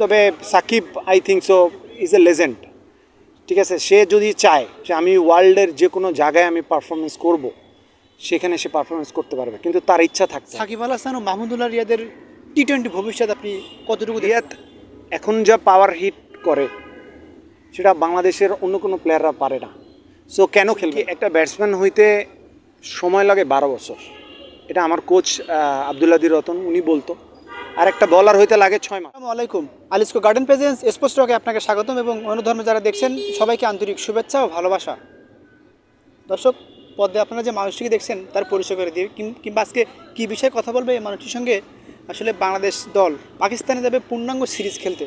তবে Shakib I think so is a legend ঠিক আছে? সে যদি চায় যে আমি ওয়ার্ল্ডের যে কোনো জায়গায় আমি পারফরমেন্স করব সেখানে সে পারফরমেন্স করতে পারবে। কিন্তু তার ইচ্ছা থাকছে সাকিব আল হাসান ও মাহমুদুল্লাহ রিয়াদের টি টোয়েন্টি ভবিষ্যৎ আপনি কতটুকু রিয়াদ এখন যা পাওয়ার হিট করে সেটা বাংলাদেশের অন্য কোনো প্লেয়াররা পারে না। সো কেন খেলবে? একটা ব্যাটসম্যান হইতে সময় লাগে বারো বছর। এটা আমার কোচ আবদুল্লাদি রতন উনি বলতো আর একটা বলার হইতে লাগে ছয় মাস। আলাইকুম। আলিস্কো গার্ডেন প্রেজেন্স স্পোর্টস রকে আপনাকে স্বাগতম এবং অন্য ধর্মে যারা দেখছেন, সবাইকে আন্তরিক শুভেচ্ছা ও ভালোবাসা। দর্শক পদে আপনারা যে মানুষটিকে দেখছেন, তার পরিচয় করে দিয়ে কিংবা আজকে কী বিষয়ে কথা বলবে এই মানুষটির সঙ্গে? আসলে বাংলাদেশ দল পাকিস্তানে যাবে পূর্ণাঙ্গ সিরিজ খেলতে।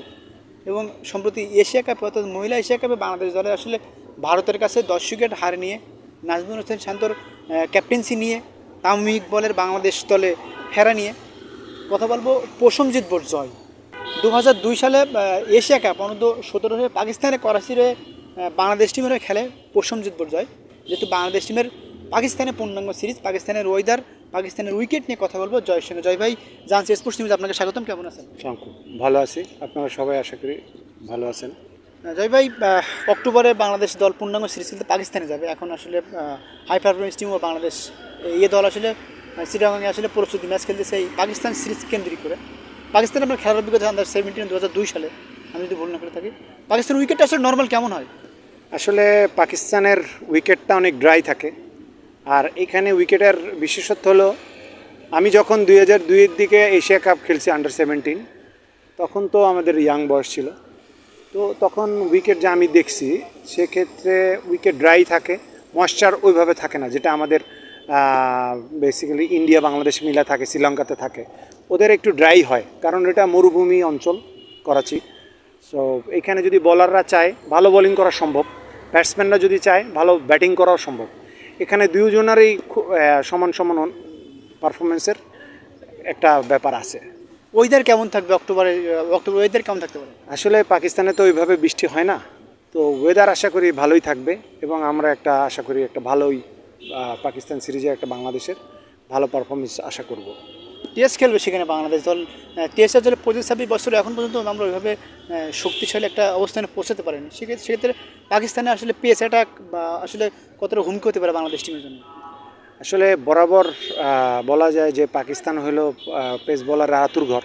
এবং সম্প্রতি এশিয়া কাপে অর্থাৎ মহিলা এশিয়া কাপে বাংলাদেশ দলে আসলে ভারতের কাছে দশ উইকেট হার নিয়ে, নাজমুল হোসেন শান্তর ক্যাপ্টেন্সি নিয়ে, তামিম বলের বাংলাদেশ দলে ফেরা নিয়ে কথা বলব প্রসমজিৎ বোর্ড জয়। দু হাজার দুই সালে এশিয়া কাপ অনূর্ধ্ব সতেরো সালে পাকিস্তানের করাচিরে আহ, বাংলাদেশ টিমের হয়ে খেলে প্রসমজিৎ বোর্ড জয়। যেহেতু বাংলাদেশ টিমের পাকিস্তানে পূর্ণাঙ্গ সিরিজ পাকিস্তানের ওয়েদার পাকিস্তানের উইকেট নিয়ে কথা বলব জয়ের সঙ্গে। জয় ভাই জানছি স্পোর্টস নিউজ আপনাকে স্বাগতম কেমন আছেন? শাঙ্কু ভালো আছি। আপনারা সবাই আশা করি ভালো আছেন। জয় ভাই অক্টোবরে বাংলাদেশ দল পূর্ণাঙ্গ সিরিজ খেলতে পাকিস্তানে যাবে। এখন আসলে হাই পারফরমেন্স টিম ও বাংলাদেশ এই দল আসলে শ্রীরঙ্গে আসলে প্রস্তুতি ম্যাচ খেলতে এই পাকিস্তান সিরিজ কেন্দ্রিক করে। পাকিস্তানে আপনার খেলার অভিজ্ঞতা আন্ডার সেভেন্টিন দু হাজার দুই সালে, আমি যদি ভুল না করে থাকি। পাকিস্তানের উইকেটটা আসলে নর্মাল কেমন হয়? আসলে পাকিস্তানের উইকেটটা অনেক ড্রাই থাকে। আর এখানে উইকেটের বিশেষত্ব হলো, আমি যখন দুই হাজার দুইয়ের দিকে এশিয়া কাপ খেলছি আন্ডার সেভেন্টিন তখন তো আমাদের ইয়াং বয়স ছিল। তো তখন উইকেট যা আমি দেখছি, সেক্ষেত্রে উইকেট ড্রাই থাকে ময়শ্চার ওইভাবে থাকে না, যেটা আমাদের বেসিক্যালি ইন্ডিয়া বাংলাদেশ মিলা থাকে শ্রীলঙ্কাতে থাকে। ওদের একটু ড্রাই হয় কারণ এটা মরুভূমি অঞ্চল করাচি। সো এখানে যদি বলাররা চায় ভালো বোলিং করা সম্ভব। ব্যাটসম্যানরা যদি চায় ভালো ব্যাটিং করাও সম্ভব। এখানে দুজনেরই সমান সমান পারফরমেন্সের একটা ব্যাপার আছে। ওয়েদার কেমন থাকবে অক্টোবরে অক্টোবর ওয়েদার কেমন থাকতে পারে? আসলে পাকিস্তানে তো ওইভাবে বৃষ্টি হয় না। তো ওয়েদার আশা করি ভালোই থাকবে এবং আমরা একটা আশা করি একটা ভালোই পাকিস্তান সিরিজে একটা বাংলাদেশের ভালো পারফরমেন্স আশা করব। টেস্ট খেলবে সেখানে বাংলাদেশ দল। টেস্ট আসলে পঁচিশ ছাব্বিশ বছর এখন পর্যন্ত আমরা ওইভাবে শক্তিশালী একটা অবস্থানে পৌঁছাতে পারিনি। সেক্ষেত্রে সেক্ষেত্রে পাকিস্তানে আসলে পেস অ্যাটাক বা আসলে কতটা হুমকি হতে পারে বাংলাদেশ টিমের জন্য? আসলে বরাবর বলা যায় যে পাকিস্তান হলো পেস বলার আতুর ঘর।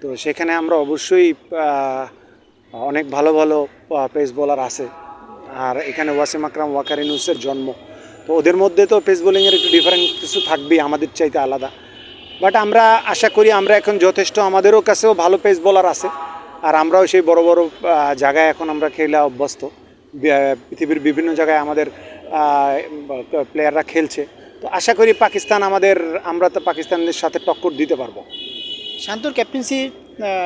তো সেখানে আমরা অবশ্যই অনেক ভালো ভালো পেস বলার আছে। আর এখানে ওয়াসিম আকরাম ওয়াকার ইনুসের জন্ম। তো ওদের মধ্যে তো পেস বোলিংয়ের একটু ডিফারেন্ট কিছু থাকবেই, আমাদের চাইতে আলাদা। বাট আমরা আশা করি আমরা এখন যথেষ্ট আমাদেরও কাছেও ভালো পেস বোলার আছে, আর আমরাও সেই বড় বড় জায়গায় এখন আমরা খেলে অভ্যস্ত। পৃথিবীর বিভিন্ন জায়গায় আমাদের প্লেয়াররা খেলছে। তো আশা করি পাকিস্তান আমাদের, আমরা তো পাকিস্তানের সাথে টক্কর দিতে পারব। শান্তর ক্যাপ্টেন্সি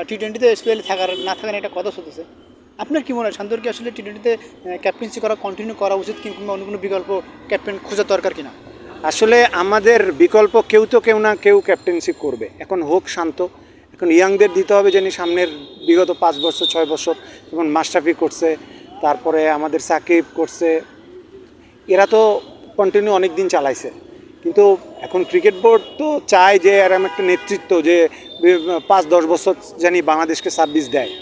টি টোয়েন্টিতে স্পেশালি থাকার, না থাকার একটা কথা চলতেছে আপনার কি মনে হয়? শান্তর কি আসলে টি টোয়েন্টিতে ক্যাপ্টেন্সি করা কন্টিনিউ করা উচিত কিংবা অন্য কোনো বিকল্প ক্যাপ্টেন খোঁজার দরকার কিনা? আসলে আমাদের বিকল্প কেউ তো কেউ না কেউ ক্যাপ্টেন্সি করবে। এখন হোক শান্ত। এখন ইয়াংদের দিতে হবে যিনি সামনের বিগত পাঁচ বছর, ছয় বছর। যেমন মাস্টাফি করছে, তারপরে আমাদের সাকিব করছে। এরা তো কন্টিনিউ অনেক দিন চালাইছে। কিন্তু এখন ক্রিকেট বোর্ড তো চায় যে এরম একটা নেতৃত্ব যে পাঁচ, দশ বছর জানি বাংলাদেশকে সার্ভিস দেয়।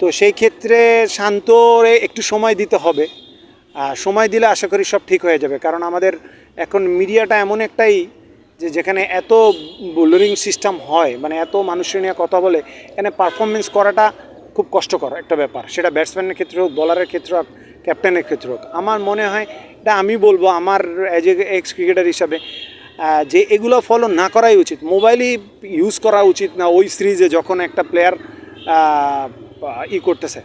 তো সেই ক্ষেত্রে শান্তরে একটু সময় দিতে হবে। সময় দিলে আশা করি সব ঠিক হয়ে যাবে। কারণ আমাদের এখন মিডিয়াটা এমন একটাই যে যেখানে এত বোলিং সিস্টেম হয় মানে এত মানুষের নিয়ে কথা বলে, এখানে পারফরমেন্স করাটা খুব কষ্টকর একটা ব্যাপার। সেটা ব্যাটসম্যানের ক্ষেত্রে হোক, বলারের ক্ষেত্রে হোক, ক্যাপ্টেনের ক্ষেত্রে হোক। আমার মনে হয়, এটা আমি বলব আমার অ্যাজ এ এক্স ক্রিকেটার হিসাবে যে এগুলো ফলো না করাই উচিত। মোবাইলই ইউজ করা উচিত না ওই সিরিজে যখন একটা প্লেয়ার ই করতেছে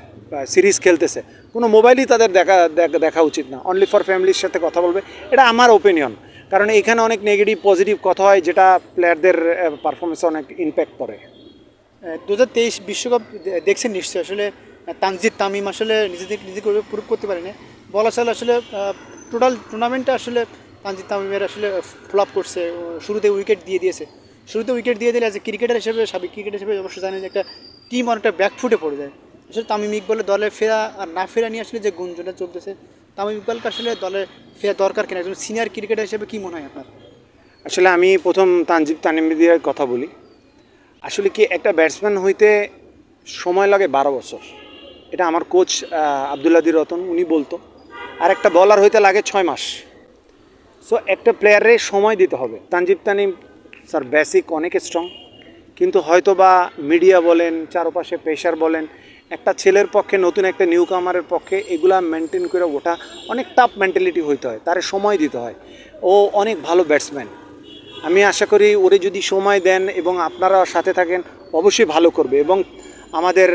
সিরিজ খেলতেছে, কোনো মোবাইলই তাদের দেখা, দেখা- উচিত না। অনলি ফর ফ্যামিলির সাথে কথা বলবে। এটা আমার ওপিনিয়ন কারণ এখানে অনেক নেগেটিভ পজিটিভ কথা হয় যেটা প্লেয়ারদের পারফরমেন্সে অনেক ইম্প্যাক্ট পড়ে। দু হাজার তেইশ বিশ্বকাপ দেখছেন নিশ্চয়ই। আসলে তানজিদ তামিম আসলে নিজেদের নিজেকে প্রুভ করতে পারেনি। বলা চলে আসলে টোটাল টুর্নামেন্টটা আসলে তানজিদ তামিমের আসলে ফ্লপ করছে। শুরুতে উইকেট দিয়ে দিয়েছে। শুরুতে উইকেট দিয়ে দিলে যে ক্রিকেটার হিসেবে, সাবেক ক্রিকেটার হিসেবে অবশ্যই জানেন যে একটা টিম অনেকটা ব্যাকফুটে পড়ে যায়। আসলে তামিম ইকবলের দলে ফেরা আর না ফেরা নিয়ে আসলে যে গুঞ্জনটা চলতেছে, তামিম ইকবালকে আসলে দলে ফেরা দরকার কিনা? একজন সিনিয়র ক্রিকেটার হিসেবে কী মনে হয় আপনার? আসলে আমি প্রথম তানজিব তানিমিদিয়ার কথা বলি। আসলে কি একটা ব্যাটসম্যান হইতে সময় লাগে বারো বছর। এটা আমার কোচ আবদুল্লাদি রতন, উনি বলতো। আর একটা বলার হইতে লাগে ছয় মাস। সো একটা প্লেয়ারে সময় দিতে হবে। তানজিব তানিম স্যার বেসিক অনেক স্ট্রং কিন্তু হয়তো বা মিডিয়া বলেন, চারপাশে প্রেশার বলেন, একটা ছেলের পক্ষে, নতুন একটা নিউ কামারের পক্ষে, এগুলা মেনটেন করে ওঠা অনেক টাফ মেন্টালিটি হইতে হয়, তার সময় দিতে হয়। ও অনেক ভালো ব্যাটসম্যান আমি আশা করি ওরে যদি সময় দেন এবং আপনারা সাথে থাকেন, অবশ্যই ভালো করবে এবং আমাদের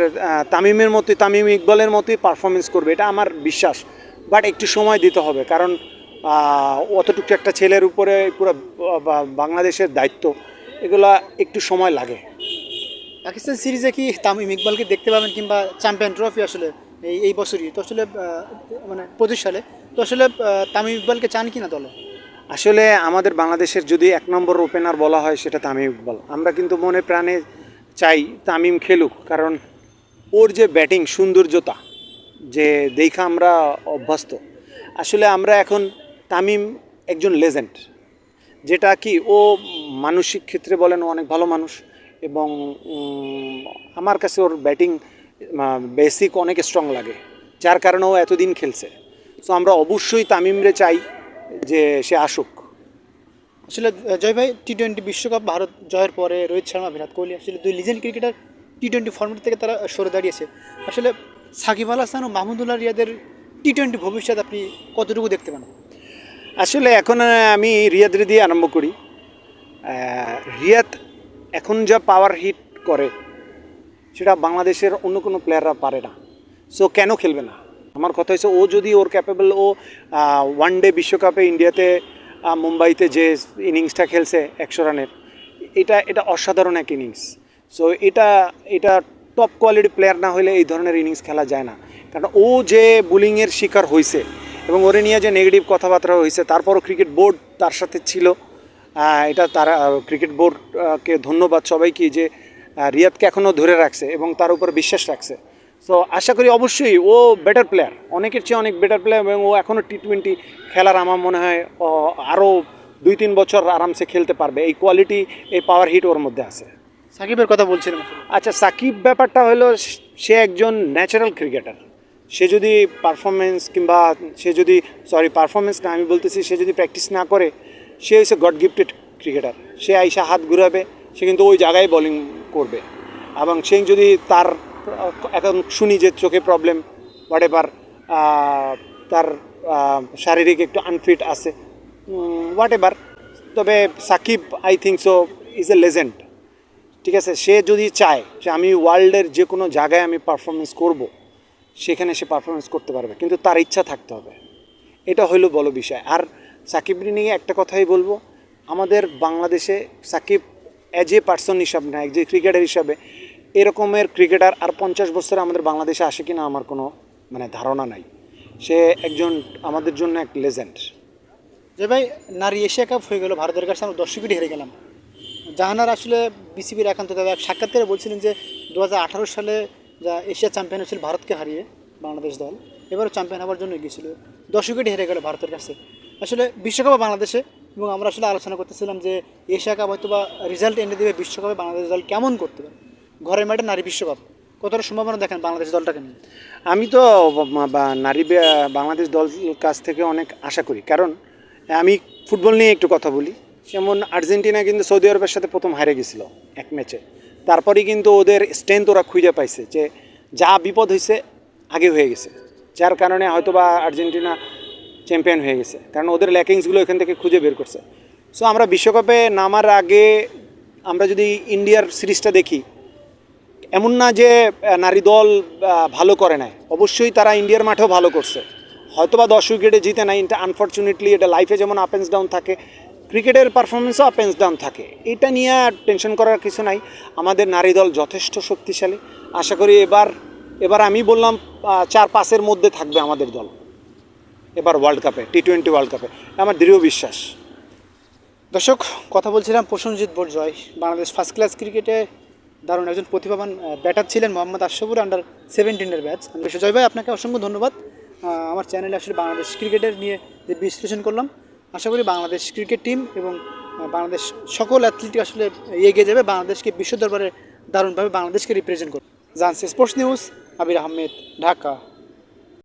তামিমের মতোই, তামিম ইকবালের মতোই পারফরমেন্স করবে, এটা আমার বিশ্বাস। বাট একটু সময় দিতে হবে, কারণ অতটুকু একটা ছেলের উপরে পুরো বাংলাদেশের দায়িত্ব এগুলা একটু সময় লাগে। পাকিস্তান সিরিজে কি তামিম ইকবালকে দেখতে পাবেন কিংবা চ্যাম্পিয়ন ট্রফি আসলে এই এই বছরই? তো আসলে মানে পঁচিশ সালে। তো আসলে তামিম ইকবালকে চান কি না দলে? আসলে আমাদের বাংলাদেশের যদি এক নম্বর ওপেনার বলা হয় সেটা তামিম ইকবাল। আমরা কিন্তু মনে প্রাণে চাই তামিম খেলুক কারণ ওর যে ব্যাটিং সৌন্দর্যতা যে দেখা আমরা অভ্যস্ত। আসলে আমরা এখন তামিম একজন লেজেন্ড যেটা কি ও মানসিক ক্ষেত্রে বলেন ও অনেক ভালো মানুষ এবং আমার কাছে ওর ব্যাটিং বেসিক অনেক স্ট্রং লাগে, যার কারণে ও এতদিন খেলছে। সো আমরা অবশ্যই তামিমরে চাই যে সে আসুক। আসলে জয় ভাই টি টোয়েন্টি বিশ্বকাপ, ভারত জয়ের পরে রোহিত শর্মা, বিরাট কোহলি, আসলে দুই legend cricketer T twenty format থেকে তারা সরে দাঁড়িয়েছে। আসলে সাকিব আল হাসান ও মাহমুদুল্লাহ রিয়াদের টি টোয়েন্টি ভবিষ্যৎ আপনি কতটুকু দেখতে পান? আসলে এখন আমি রিয়াদ দিয়ে আরম্ভ করি। রিয়াদ এখন যা পাওয়ার হিট করে, সেটা বাংলাদেশের অন্য কোনো প্লেয়াররা পারে না। সো কেন খেলবে না? আমার কথা হচ্ছে ও যদি ওর ক্যাপেবল ও ওয়ান ডে বিশ্বকাপে ইন্ডিয়াতে মুম্বাইতে যে ইনিংসটা খেলছে, একশো রানের, এটা এটা অসাধারণ এক ইনিংস সো এটা এটা টপ কোয়ালিটি প্লেয়ার না হলে এই ধরনের ইনিংস খেলা যায় না। কারণ ও যে বোলিংয়ের শিকার হয়েছে এবং ওরে নিয়ে যে নেগেটিভ কথাবার্তা হয়েছে তারপরও ক্রিকেট বোর্ড তার সাথে ছিল। এটা তারা ক্রিকেট বোর্ডকে ধন্যবাদ সবাইকে যে রিয়াদকে এখনও ধরে রাখছে এবং তার উপর বিশ্বাস রাখছে। সো আশা করি অবশ্যই ও বেটার প্লেয়ার অনেকের চেয়ে অনেক বেটার প্লেয়ার এবং ও এখনও টি টোয়েন্টি খেলার আমার মনে হয় আরও দুই তিন বছর আরামসে খেলতে পারবে। এই কোয়ালিটি এই পাওয়ার হিট ওর মধ্যে আছে। সাকিবের কথা বলছিলাম। আচ্ছা সাকিব ব্যাপারটা হলো সে একজন ন্যাচারাল ক্রিকেটার সে যদি পারফরমেন্স কিংবা সে যদি সরি পারফরমেন্স না, আমি বলতেছি সে যদি প্র্যাকটিস না করে, সে হচ্ছে গড গিফটেড ক্রিকেটার সে আইসা হাত ঘুরাবে, সে কিন্তু ওই জায়গায় বোলিং করবে। এবং সে যদি তার, এখন শুনি যে চোখে প্রবলেম হোয়াট এভার তার শারীরিক একটু আনফিট আছে হোয়াট এভার তবে Shakib I think so is a legend ঠিক আছে? সে যদি চায় যে আমি ওয়ার্ল্ডের যে কোনো জায়গায় আমি পারফরমেন্স করব সেখানে সে পারফরমেন্স করতে পারবে, কিন্তু তার ইচ্ছা থাকতে হবে। এটা হইল বড় বিষয়। আর সাকিব নিয়ে একটা কথাই বলব, আমাদের বাংলাদেশে সাকিব অ্যাজ এ পার্সন হিসাবে না অ্যাজ এ ক্রিকেটার হিসাবে, এরকমের ক্রিকেটার আর পঞ্চাশ বছরে আমাদের বাংলাদেশে আসে কি না আমার কোনো মানে ধারণা নাই। সে একজন, আমাদের জন্য এক লেজেন্ড যে ভাই, নারী এশিয়া কাপ হয়ে গেল, ভারতের কাছে আমরা দশ দর্শকই হেরে গেলাম। জাহানার আসলে বিসিবির একান্ত দাদা এক সাক্ষাৎকারে বলছিলেন যে দু হাজার আঠারো সালে যা এশিয়া চ্যাম্পিয়ন হয়েছিল ভারতকে হারিয়ে বাংলাদেশ দল। এবারও চ্যাম্পিয়ন হওয়ার জন্য গিয়েছিল দর্শকই হেরে গেল ভারতের কাছে। আসলে বিশ্বকাপে বাংলাদেশে এবং আমরা আসলে আলোচনা করতেছিলাম যে এশিয়া কাপ হয়তো বা রেজাল্ট এনে দেবে বিশ্বকাপে বাংলাদেশ দল কেমন করতে পারে। ঘরের মাঠে নারী বিশ্বকাপ, কতটা সম্ভাবনা দেখেন বাংলাদেশ দলটাকে নিয়ে? আমি তো নারী বাংলাদেশ দল কাছ থেকে অনেক আশা করি। কারণ আমি ফুটবল নিয়ে একটু কথা বলি। যেমন আর্জেন্টিনা কিন্তু সৌদি আরবের সাথে প্রথম হারে গেছিল এক ম্যাচে তারপরেই কিন্তু ওদের স্ট্রেংথ ওরা খুঁজে পাইছে যে যা বিপদ হয়েছে আগে হয়ে গেছে। যার কারণে হয়তো বা আর্জেন্টিনা চ্যাম্পিয়ন হয়ে গেছে। কারণ ওদের ল্যাকিংসগুলো এখান থেকে খুঁজে বের করছে। সো আমরা বিশ্বকাপে নামার আগে আমরা যদি ইন্ডিয়ার সিরিজটা দেখি, এমন না যে নারী দল ভালো করে নাই। অবশ্যই তারা ইন্ডিয়ার মাঠেও ভালো করছে। হয়তো বা দশ উইকেটে জিতে নাই এটা আনফর্চুনেটলি এটা লাইফে যেমন আপ অ্যান্ড ডাউন থাকে ক্রিকেটের পারফরমেন্সও আপ অ্যান্ড ডাউন থাকে। এটা নিয়ে আর টেনশন করার কিছু নাই। আমাদের নারী দল যথেষ্ট শক্তিশালী। আশা করি এবার এবার আমি বললাম চার পাঁচের মধ্যে থাকবে আমাদের দল। এবার ওয়ার্ল্ড কাপে টি টোয়েন্টি ওয়ার্ল্ড কাপে আমার দৃঢ় বিশ্বাস। দর্শক, কথা বলছিলাম প্রসেনজিৎ বোর জয়। বাংলাদেশ ফার্স্ট ক্লাস ক্রিকেটে দারুণ একজন প্রতিভাবান ব্যাটার ছিলেন মোহাম্মদ আশরাফুর আন্ডার সেভেন্টিনের ব্যাচ আমি জয় ভাই, আপনাকে অসংখ্য ধন্যবাদ। আমার চ্যানেলে আসলে বাংলাদেশ ক্রিকেটের নিয়ে যে বিশ্লেষণ করলাম আশা করি বাংলাদেশ ক্রিকেট টিম এবং বাংলাদেশ সকল অ্যাথলিট আসলে এগিয়ে যাবে, বাংলাদেশকে বিশ্ব দরবারে দারুণভাবে বাংলাদেশকে রিপ্রেজেন্ট করবে। জানছে স্পোর্টস নিউজ, আবির আহমেদ, ঢাকা।